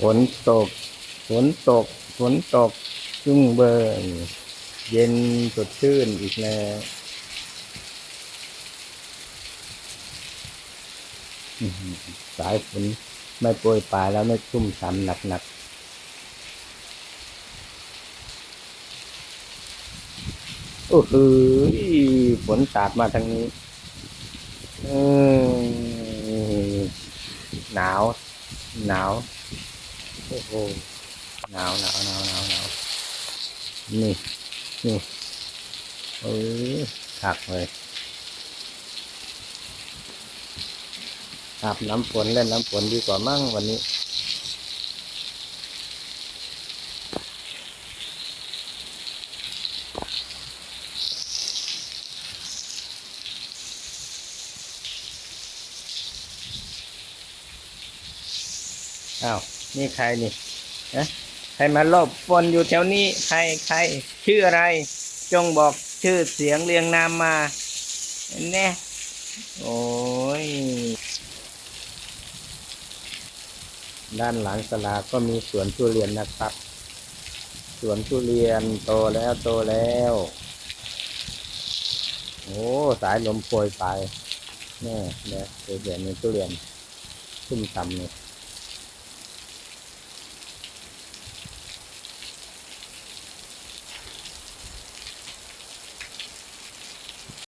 ฝนตก ฝนตก ฝนตกจุ้งเบิงเย็นสดชื่นอีกแล้วสายฝนไม่โปรยปลายแล้วไม่ชุ่มฉ่ำหนักหนักๆโอ้โหฝนสาดมาทางนี้หนาว หนาว โอ้โหหนาวหนาวหนาวหนาวหนาวนี่นี่เออขักเลยอาบน้ำฝนเล่นน้ำฝนดีกว่ามั่งวันนี้อ้าว นี่ใครนี่นะใครมาลบฝนอยู่แถวนี้ ใครใครชื่ออะไร จงบอกชื่อเสียงเรียงนามมาแน่โอ้ย ด้านหลังสลาก็มีสวนทุเรียนนะครับ สวนทุเรียนโตแล้วโตแล้ว โอ้ สายลมโปรยไปแน่เนี่ยเดี๋ยวนี้ทุเรียนชุ่มฉ่ำเลย